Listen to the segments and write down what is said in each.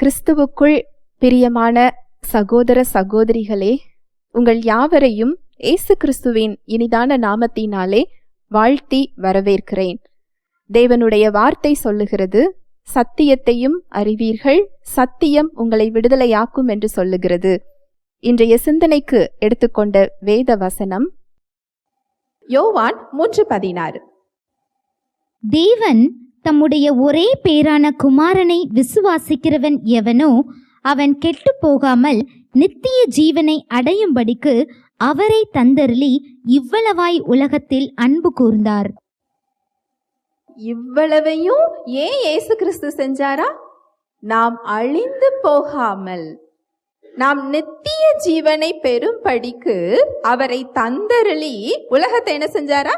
கிறிஸ்துவுக்குள் பிரியமான சகோதர சகோதரிகளே உங்கள் யாவரையும் இயேசு கிறிஸ்துவின் இனிதான நாமத்தினாலே வாழ்த்தி வரவேற்கிறேன். தேவனுடைய வார்த்தை சொல்லுகிறது சத்தியத்தையும் அறிவீர்கள் சத்தியம் உங்களை விடுதலையாக்கும் என்று சொல்லுகிறது. இன்றைய சிந்தனைக்கு எடுத்துக்கொண்ட வேத வசனம் யோவான் மூன்று பதினாறு. தேவன் தம்முடைய ஒரே பேரான குமாரனை விசுவாசிக்கிறவன் எவனோ அவன் கெட்டு போகாமல் நித்திய ஜீவனை அடையும்படிக்கு அவரை தந்தருளி இவ்வளவாய் உலகத்தில் அன்பு கூர்ந்தார். இவ்வளவையும் ஏன் இயேசு கிறிஸ்து செஞ்சாரா? நாம் அழிந்து போகாமல் நாம் நித்திய ஜீவனை பெறும்படிக்கு அவரை தந்தருளி உலகத்தை என்ன செஞ்சாரா?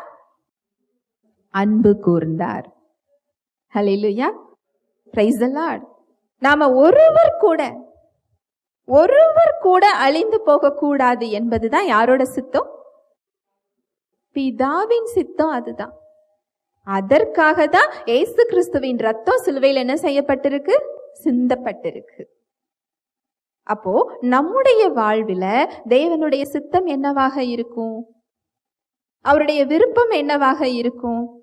அன்பு கூர்ந்தார். ஹalleluya praise the lord. நாம ஒருவர் கூட ஒருவர் கூட அழிந்து போகக்கூடாது என்பது என்பதுதான் யாரோட சித்தம்? பிதாவின் சித்தம் அதுதான். அதற்காக தான் ஏசு கிறிஸ்துவின் ரத்தம் சிலுவையில் என்ன செய்யப்பட்டிருக்கு? சிந்தப்பட்டிருக்கு. அப்போ நம்முடைய வாழ்வில தேவனுடைய சித்தம் என்னவாக இருக்கும்? அவருடைய விருப்பம் என்னவாக இருக்கும்?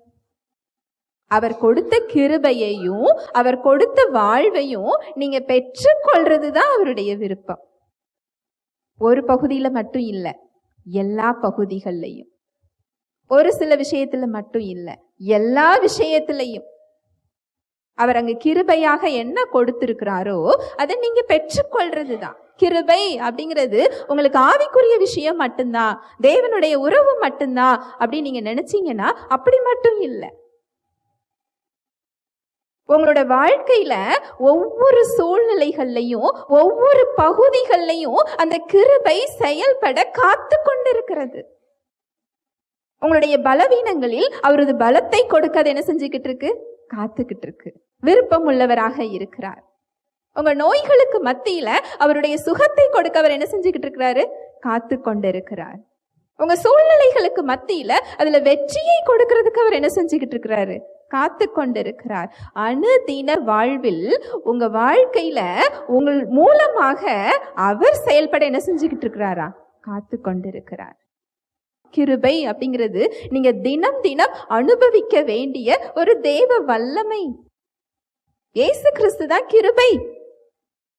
அவர் கொடுத்த கிருபையையும் அவர் கொடுத்த வாழ்வையும் நீங்க பெற்றுக்கொள்றது தான் அவருடைய விருப்பம். ஒரு பகுதியில் மட்டும் இல்லை எல்லா பகுதிகள்லையும். ஒரு சில விஷயத்துல மட்டும் இல்லை எல்லா விஷயத்திலையும். அவர் அங்க கிருபையாக என்ன கொடுத்திருக்கிறாரோ அதை நீங்க பெற்றுக்கொள்றது தான் கிருபை அப்படிங்கிறது உங்களுக்கு ஆவிக்குரிய விஷயம் மட்டும்தான் தேவனுடைய உறவு மட்டும்தான் அப்படின்னு நீங்க நினைச்சீங்கன்னா அப்படி மட்டும் இல்லை. உங்களோட வாழ்க்கையில் ஒவ்வொரு சூழ்நிலைகள்லையும் ஒவ்வொரு பகுதிகள்லையும் அந்த கிருபை செயல்பட காத்து கொண்டிருக்கிறது உங்களுடைய பலவீனங்களில் அவரது பலத்தை கொடுக்க அது என்ன செஞ்சுக்கிட்டு இருக்கு காத்துக்கிட்டு இருக்கு விருப்பம் உள்ளவராக இருக்கிறார். உங்க நோய்களுக்கு மத்தியில அவருடைய சுகத்தை கொடுக்க அவர் என்ன செஞ்சுக்கிட்டு இருக்கிறாரு காத்து கொண்டிருக்கிறார் உங்க சூழ்நிலைகளுக்கு மத்தியில அதுல வெற்றியை கொடுக்கறதுக்கு அவர் என்ன செஞ்சுக்கிட்டு இருக்கிறாரு காத்து கொண்டிருக்கிறார் அணுதின வாழ்வில் உங்க வாழ்க்கையில உங்கள் மூலமாக அவர் செயல்பட என்ன செஞ்சுக்கிட்டு இருக்கிறாரா? காத்து கொண்டிருக்கிறார் கிருபை அப்படிங்கிறது நீங்க தினம் தினம் அனுபவிக்க வேண்டிய ஒரு தேவ வல்லமை. ஏசு கிறிஸ்து தான் கிருபை.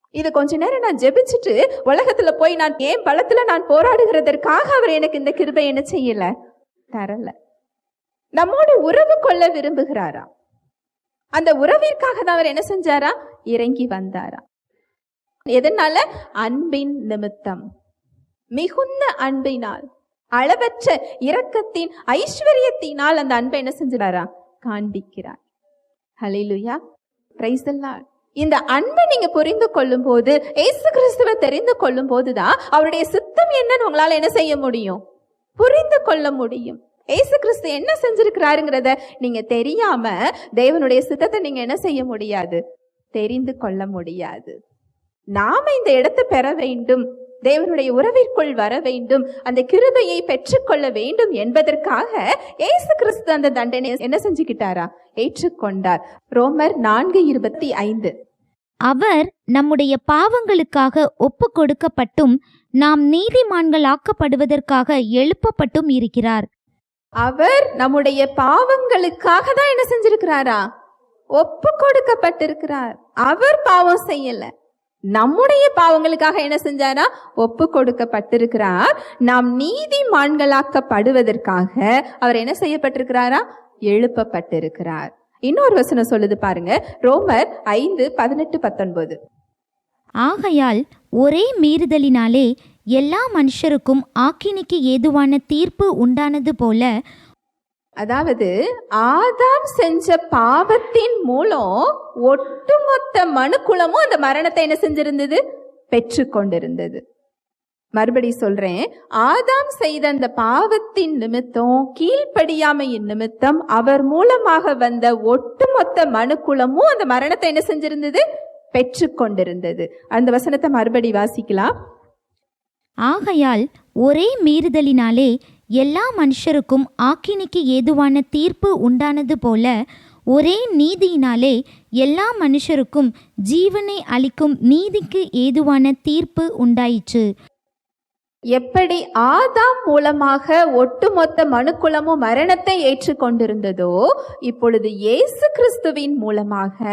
இது கொஞ்ச நேரம் நான் ஜெபிச்சுட்டு உலகத்துல போய் நான் ஏன் பலத்துல நான் போராடுகிறதற்காக அவர் எனக்கு இந்த கிருபை என்ன செய்யல? தரல. நம்மோடு உறவு கொள்ள விரும்புகிறாரா? அந்த உறவிற்காக தான் அவர் என்ன செஞ்சாரா? இறங்கி வந்தாரா? எதனால? அன்பின் நிமித்தம். மிகுந்த அன்பினால் அளவற்ற இரக்கத்தின் ஐஸ்வர்யத்தினால் அந்த அன்பை என்ன செஞ்சிடாரா காண்பிக்கிறார். ஹலிலுயா பிரைஸ் இந்த அன்பை நீங்க புரிந்து கொள்ளும் போது ஏசு கிறிஸ்துவை தெரிந்து கொள்ளும் போதுதான் அவருடைய சித்தம் என்னன்னு உங்களால என்ன செய்ய முடியும்? புரிந்து கொள்ள முடியும். ஏசு கிறிஸ்து என்ன செஞ்சிருக்கிறாருங்கிறத நீங்க தெரியாம தேவனுடைய சித்தத்தை நீங்க என்ன செய்ய முடியாது? தெரிந்து கொள்ள முடியாது. நாம இந்த இடத்தை பெற வேண்டும். தேவனுடைய உறவிற்குள் வர வேண்டும். அந்த கிருபையை பெற்றுக்கொள்ள வேண்டும் என்பதற்காக ஏசு கிறிஸ்து அந்த தண்டனை என்ன செஞ்சுக்கிட்டாரா? ஏற்றுக்கொண்டார். ரோமர் நான்கு இருபத்தி ஐந்து. அவர் நம்முடைய பாவங்களுக்காக ஒப்பு கொடுக்கப்பட்டும் நாம் நீதிமான்களாக்கப்படுவதற்காக எழுப்பப்பட்டும் இருக்கிறார். அவர் நம்முடைய பாவங்களுக்காக தான் என்ன செஞ்சிருக்கிறாரா? ஒப்பு கொடுக்கப்பட்டிருக்கிறார் அவர் பாவம் செய்யல. நம்முடைய பாவங்களுக்காக என்ன செஞ்சாரா? ஒப்பு கொடுக்கப்பட்டிருக்கிறார் நாம் நீதிமான்களாக்கப்படுவதற்காக அவர் என்ன செய்யப்பட்டிருக்கிறாரா? எழுப்பப்பட்டிருக்கிறார். இன்னொரு வசனம் சொல்லுது பாருங்க. ரோமர் ஐந்து பதினெட்டு பத்தொன்பது. ஆகையால் ஒரே மீறுதலினாலே எல்லா மனுஷருக்கும் ஆக்கினிக்கு ஏதுவான தீர்ப்பு உண்டானது போல அதாவது ஆதாம் செஞ்ச பாவத்தின் மூலம் ஒட்டுமொத்த மனுக்குலமும் அந்த மரணத்தை என்ன செஞ்சிருந்தது? பெற்று கொண்டிருந்தது மறுபடி சொல்றேன் ஆதாம் செய்த அந்த பாவத்தின் நிமித்தம் கீழ்ப்படியாமையின் நிமித்தம் அவர் மூலமாக வந்த ஒட்டுமொத்த மனுக்குலமும் அந்த மரணத்தை என்ன செஞ்சிருந்தது? பெற்று கொண்டிருந்தது அந்த வசனத்தை மறுபடி வாசிக்கலாம். ஆகையால் ஒரே மீறுதலினாலே எல்லா மனுஷருக்கும் ஆக்கினிக்கு ஏதுவான தீர்ப்பு உண்டானது போல ஒரே நீதியினாலே எல்லா மனுஷருக்கும் ஜீவனை அளிக்கும் நீதிக்கு ஏதுவான தீர்ப்பு உண்டாயிற்று. எப்படி ஆதாம் மூலமாக ஒட்டுமொத்த மனுக்குலமும் மரணத்தை ஏற்றுக்கொண்டிருந்ததோ இப்பொழுது இயேசு கிறிஸ்துவின் மூலமாக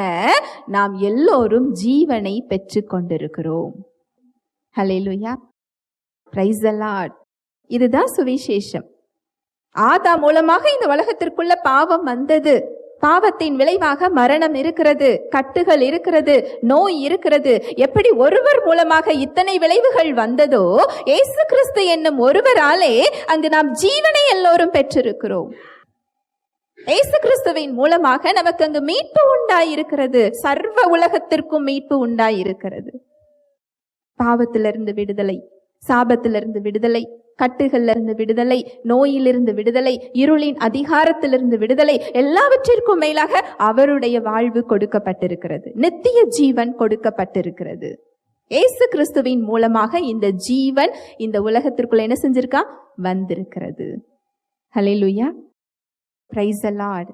நாம் எல்லோரும் ஜீவனை பெற்று கொண்டிருக்கிறோம் லுயா பிரைஸ் அலாட் இதுதான் சுவிசேஷம். ஆதா மூலமாக இந்த உலகத்திற்குள்ள பாவம் வந்தது. பாவத்தின் விளைவாக மரணம் இருக்கிறது கட்டுகள் இருக்கிறது நோய் இருக்கிறது. எப்படி ஒருவர் மூலமாக இத்தனை விளைவுகள் வந்ததோ இயேசு கிறிஸ்து என்னும் ஒருவராலே அங்கு நாம் ஜீவனை எல்லோரும் பெற்றிருக்கிறோம். இயேசு கிறிஸ்துவின் மூலமாக நமக்கு அங்கு மீட்பு உண்டாயிருக்கிறது. சர்வ உலகத்திற்கும் மீட்பு உண்டாயிருக்கிறது. பாவத்திலிருந்து விடுதலை. சாபத்திலிருந்து விடுதலை கட்டுகளிலிருந்து விடுதலை நோயிலிருந்து விடுதலை இருளின் அதிகாரத்திலிருந்து விடுதலை எல்லாவற்றிற்கும் மேலாக அவருடைய வாழ்வு கொடுக்கப்பட்டிருக்கிறது. நித்திய ஜீவன் கொடுக்கப்பட்டிருக்கிறது. இயேசு கிறிஸ்துவின் மூலமாக இந்த ஜீவன் இந்த உலகத்திற்குள்ள என்ன செஞ்சிருக்கா? வந்திருக்கிறது. ஹalleluya பிரைஸ் லார்ட்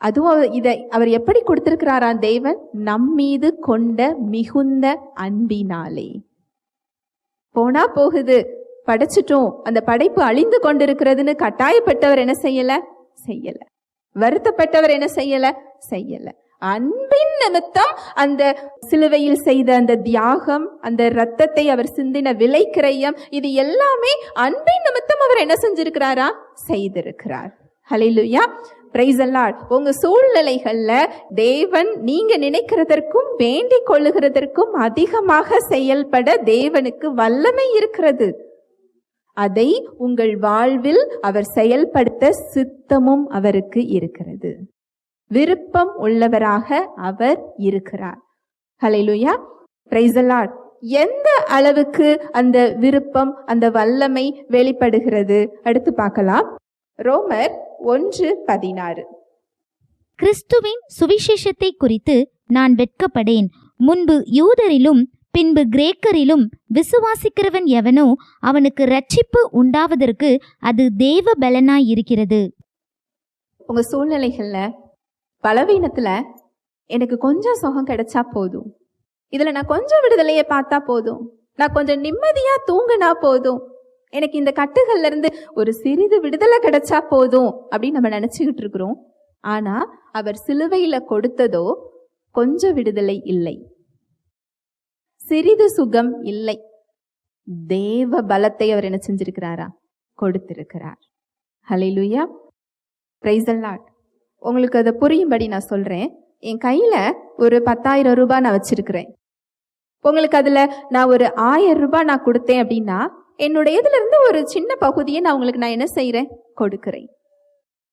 அதுவும் அவர் இதை அவர் எப்படி கொடுத்திருக்கிறாராம் தேவன்? நம்மீது கொண்ட மிகுந்த அன்பினாலே. போனா போகுது. படைச்சிட்டோம். அந்த படைப்பு அழிந்து கொண்டிருக்கிறதுன்னு கட்டாயப்பட்டவர் என்ன செய்யல? செய்யல. வருத்தப்பட்டவர் என்ன செய்யல? செய்யல. அன்பின் நிமித்தம் அந்த சிலுவையில் செய்த அந்த தியாகம் அந்த ரத்தத்தை அவர் சிந்தின விலைக்கிரயம் இது எல்லாமே அன்பின் நிமித்தம் அவர் என்ன செஞ்சிருக்கிறாரா? செய்திருக்கிறார். ஹலிலுயா பிரைஸ் அல்லாட் உங்கள் சூழ்நிலைகளில் தேவன் நீங்கள் நினைக்கிறதற்கும் வேண்டிக் கொள்ளுகிறதற்கும் அதிகமாக செயல்பட தேவனுக்கு வல்லமை இருக்கிறது. அதை உங்கள் வாழ்வில் அவர் செயல்படுத்த சித்தமும் அவருக்கு இருக்கிறது. விருப்பம் உள்ளவராக அவர் இருக்கிறார். ஹலைலுயா பிரைசலாட் எந்த அளவுக்கு அந்த விருப்பம் அந்த வல்லமை வெளிப்படுகிறது? அடுத்து பார்க்கலாம். ரோமர் ஒன்று பதினாறு. கிறிஸ்துவின் சுவிசேஷத்தை குறித்து நான் வெட்கப்படேன். முன்பு யூதரிலும் பின்பு கிரேக்கரிலும் விசுவாசிக்கிறவன் எவனோ அவனுக்கு ரட்சிப்பு உண்டாவதற்கு அது தேவ பலனாயிருக்கிறது உங்க சூழ்நிலைகள்ல பலவீனத்துல எனக்கு கொஞ்சம் சுகம் கிடைச்சா போதும். இதுல நான் கொஞ்சம் விடுதலையை பார்த்தா போதும். நான் கொஞ்சம் நிம்மதியா தூங்கினா போதும். எனக்கு இந்த கட்டுகள்லேருந்து ஒரு சிறிது விடுதலை கிடைச்சா போதும் அப்படின்னு நம்ம நினச்சிக்கிட்டு இருக்கிறோம். ஆனால் அவர் சிலுவையில் கொடுத்ததோ கொஞ்சம் விடுதலை இல்லை. சிறிது சுகம் இல்லை. தேவ பலத்தை அவர் என்ன செஞ்சிருக்கிறாரா? கொடுத்திருக்கிறார். ஹalleluya பிரைஸ் லார்ட் உங்களுக்கு அதை புரியும்படி நான் சொல்கிறேன் என் கையில் ஒரு பத்தாயிரம் ரூபாய் நான் வச்சுருக்கிறேன். உங்களுக்கு அதில் நான் ஒரு ஆயிரம் ரூபாய் நான் கொடுத்தேன் அப்படின்னா என்னுடைய இதுலேருந்து ஒரு சின்ன பகுதியை நான் உங்களுக்கு நான் என்ன செய்கிறேன்? கொடுக்கிறேன்.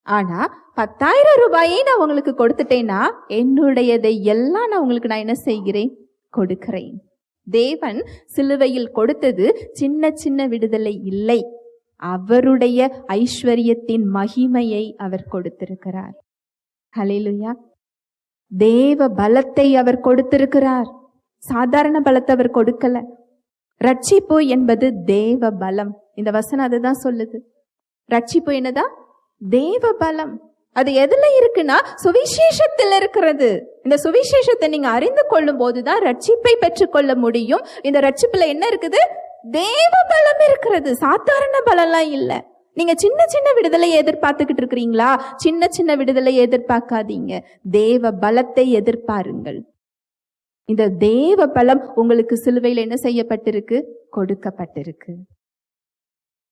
ஆனால் பத்தாயிரம் ரூபாயை நான் உங்களுக்கு கொடுத்துட்டேன்னா என்னுடையதை எல்லாம் நான் உங்களுக்கு நான் என்ன செய்கிறேன்? கொடுக்கிறேன். தேவன் சிலுவையில் கொடுத்தது சின்ன சின்ன விடுதலை இல்லை. அவருடைய ஐஸ்வர்யத்தின் மகிமையை அவர் கொடுத்திருக்கிறார். ஹalleluya. தேவ பலத்தை அவர் கொடுத்திருக்கிறார். சாதாரண பலத்தை அவர் கொடுக்கல. ரட்சிப்பு என்பது தேவ பலம். இந்த வசனம் அதுதான் சொல்லுது. ரட்சிப்பு என்னதா? தேவ பலம். அது எதுல இருக்குன்னா சுவிசேஷத்தில் இருக்கிறது. இந்த சுவிசேஷத்தை நீங்க அறிந்து கொள்ளும் போதுதான் ரட்சிப்பை பெற்றுக்கொள்ள முடியும். இந்த ரட்சிப்புல என்ன இருக்குது? தேவ பலம் இருக்கிறது. சாதாரண பலம்லாம் இல்லை. நீங்க சின்ன சின்ன விடுதலையை எதிர்பார்த்துக்கிட்டு இருக்கிறீங்களா? சின்ன சின்ன விடுதலை எதிர்பார்க்காதீங்க. தேவ பலத்தை எதிர்பாருங்கள். இந்த தேவ பலம் உங்களுக்கு சிலுவையில் என்ன செய்யப்பட்டிருக்கு? கொடுக்கப்பட்டிருக்கு.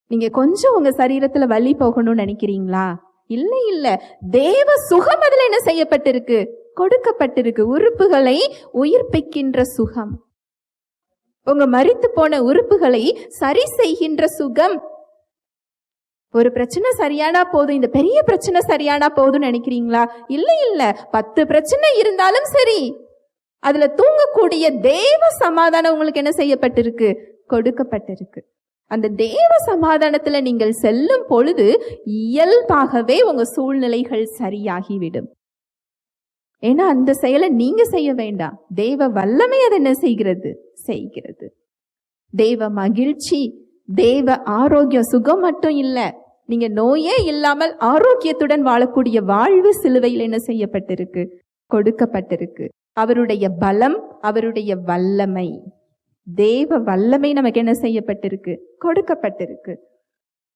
நீங்க கொஞ்சம் உங்க சரீரத்துல வலி போகணும்னு நினைக்கிறீங்களா? இல்ல இல்ல. தேவ சுகம் அதுல என்ன செய்யப்பட்டிருக்கு? கொடுக்கப்பட்டிருக்கு. உறுப்புகளை உயிர்ப்பிக்கின்ற சுகம். உங்க மறித்து போன உறுப்புகளை சரி செய்கின்ற சுகம். ஒரு பிரச்சனை சரியானா போதும்? இந்த பெரிய பிரச்சனை சரியானா போதும்னு நினைக்கிறீங்களா? இல்ல இல்ல. பத்து பிரச்சனை இருந்தாலும் சரி. அதுல தூங்கக்கூடிய தேவ சமாதானம் உங்களுக்கு என்ன செய்யப்பட்டிருக்கு? கொடுக்கப்பட்டிருக்கு. அந்த தேவ சமாதானத்துல நீங்கள் செல்லும் பொழுது இயல்பாகவே உங்க சூழ்நிலைகள் சரியாகிவிடும். ஏன்னா அந்த செயலை நீங்க செய்ய வேண்டாம். தேவ வல்லமை அதை என்ன செய்கிறது? செய்கிறது. தேவ மகிழ்ச்சி தேவ ஆரோக்கியம் சுகம் மட்டும் இல்லை. நீங்க நோயே இல்லாமல் ஆரோக்கியத்துடன் வாழக்கூடிய வாழ்வு சிலுவையில் என்ன செய்யப்பட்டிருக்கு? கொடுக்கப்பட்டிருக்கு. அவருடைய பலம் அவருடைய வல்லமை. தேவ வல்லமை நமக்கு என்ன செய்யப்பட்டிருக்கு? கொடுக்கப்பட்டிருக்கு.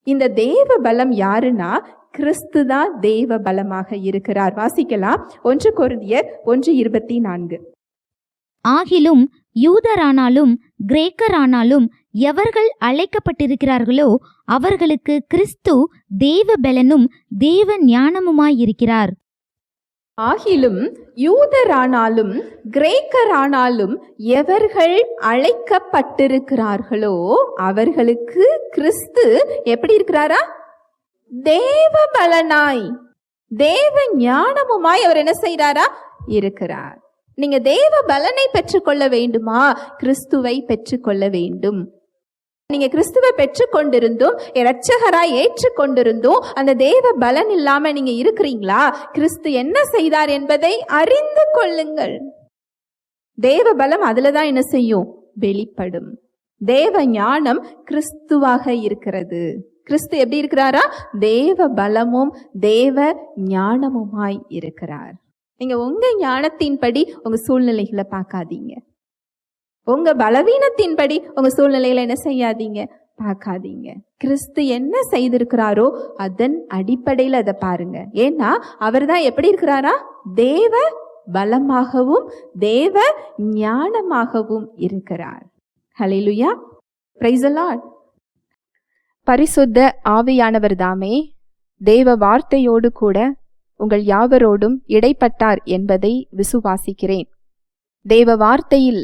இந்த தேவ பலம் யாருன்னா கிறிஸ்து தான் தேவ பலமாக இருக்கிறார். வாசிக்கலாம். ஒன்று கொருந்தியர் ஒன்று இருபத்தி நான்கு. ஆகிலும் யூதரானாலும் கிரேக்கரானாலும் எவர்கள் அழைக்கப்பட்டிருக்கிறார்களோ அவர்களுக்கு கிறிஸ்து தேவ பலனும் தேவ ஞானமுமாயிருக்கிறார். ஆகிலும் யூதரானாலும் கிரேக்கரானாலும் எவர்கள் அழைக்கப்பட்டிருக்கிறார்களோ அவர்களுக்கு கிறிஸ்து எப்படி இருக்கிறாரா? தேவ பலனாய் தேவ ஞானமுமாய் அவர் என்ன செய்கிறாரா? இருக்கிறார். நீங்க தேவ பலனை பெற்றுக்கொள்ள வேண்டுமா? கிறிஸ்துவை பெற்றுக்கொள்ள வேண்டும். நீங்க கிறிஸ்துவை பெற்றுக்கொண்டிருந்தும் இரட்சகராய் ஏற்றுக்கொண்டிருந்தும் அந்த தேவ பலன் இல்லாம நீங்க இருக்கிறீங்களா? கிறிஸ்து என்ன செய்தார் என்பதை அறிந்து கொள்ளுங்கள். தேவ பலம் அதுல தான் என்ன செய்யும்? வெளிப்படும். தேவ ஞானம் கிறிஸ்துவாக இருக்கிறது. கிறிஸ்து எப்படி இருக்கிறாரா? தேவ பலமும் தேவ ஞானமுமாய் இருக்கிறார். நீங்க உங்க ஞானத்தின்படி உங்க சூழ்நிலைகளை பார்க்காதீங்க. உங்க பலவீனத்தின்படி உங்க சூழ்நிலையில என்ன செய்யாதீங்க? பார்க்காதீங்க. கிறிஸ்து என்ன செய்திருக்கிறாரோ அதன் அடிப்படையில் அதை பாருங்க. ஏன்னா அவர் தான் எப்படி இருக்கிறாரா? தேவ பலமாகவும் தேவ ஞானமாகவும் இருக்கிறார். ஹலிலுயா பிரைஸ் பரிசுத்த ஆவியானவர் தாமே தேவ வார்த்தையோடு கூட உங்கள் யாவரோடும் இடைப்பட்டார் என்பதை விசுவாசிக்கிறேன். தேவ வார்த்தையில்